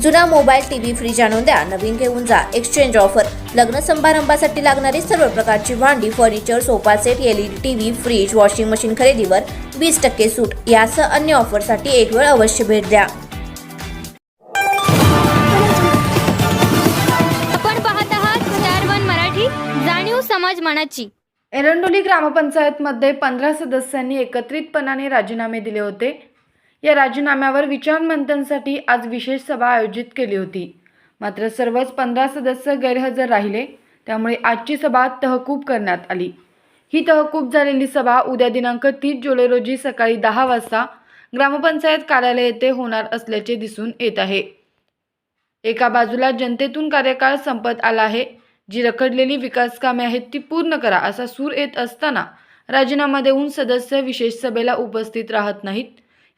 जुना mobile TV fridge आणून द्या. नवीन घेऊन जा. एक्सचेंज ऑफर लग्न समारंभासाठी लागणारी सर्व प्रकारची भांडी furniture sofa set LED TV fridge washing machine खरेदीवर वीस टक्के सूट. यासह अन्य ऑफरसाठी एक वेळ अवश्य भेट द्या. आपण पाहत आहात स्टार वन मराठी जाणीव समाज मनाची. एरंडोली ग्रामपंचायतमध्ये पंधरा सदस्यांनी एकत्रितपणाने राजीनामे दिले होते. या राजीनाम्यावर विचारमंथनसाठी आज विशेष सभा आयोजित केली होती. मात्र सर्वच पंधरा सदस्य गैरहजर राहिले त्यामुळे आजची सभा तहकूब करण्यात आली. ही तहकूब झालेली सभा उद्या दिनांक तीस जुलै रोजी सकाळी दहा वाजता ग्रामपंचायत कार्यालय येथे होणार असल्याचे दिसून येत आहे. एका बाजूला जनतेतून कार्यकाळ संपत आला आहे जी रखडलेली विकास कामे आहेत ती पूर्ण करा असा सूर येत असताना राजीनामा देऊन सदस्य विशेष सभेला उपस्थित राहत नाहीत.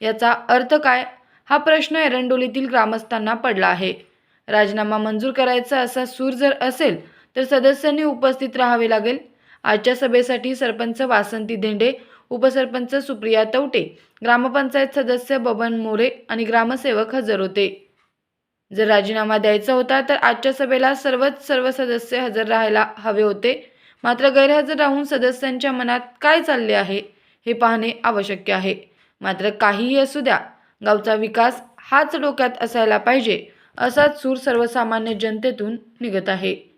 याचा अर्थ काय? हा प्रश्न एरंडोलीतील ग्रामस्थांना पडला आहे. राजीनामा मंजूर करायचा असा सूर जर असेल तर सदस्यांनी उपस्थित राहावे लागेल. आजच्या सभेसाठी सरपंच वासंती धेंडे उपसरपंच सुप्रिया तवटे ग्रामपंचायत सदस्य बबन मोरे आणि ग्रामसेवक हजर होते. जर राजीनामा द्यायचा होता तर आजच्या सभेला सर्वच सर्व सदस्य हजर राहायला हवे होते. मात्र गैरहजर राहून सदस्यांच्या मनात काय चालले आहे हे पाहणे आवश्यक आहे. मात्र काहीही असू द्या गावचा विकास हाच डोक्यात असायला पाहिजे असाच सूर सर्वसामान्य जनतेतून निघत आहे.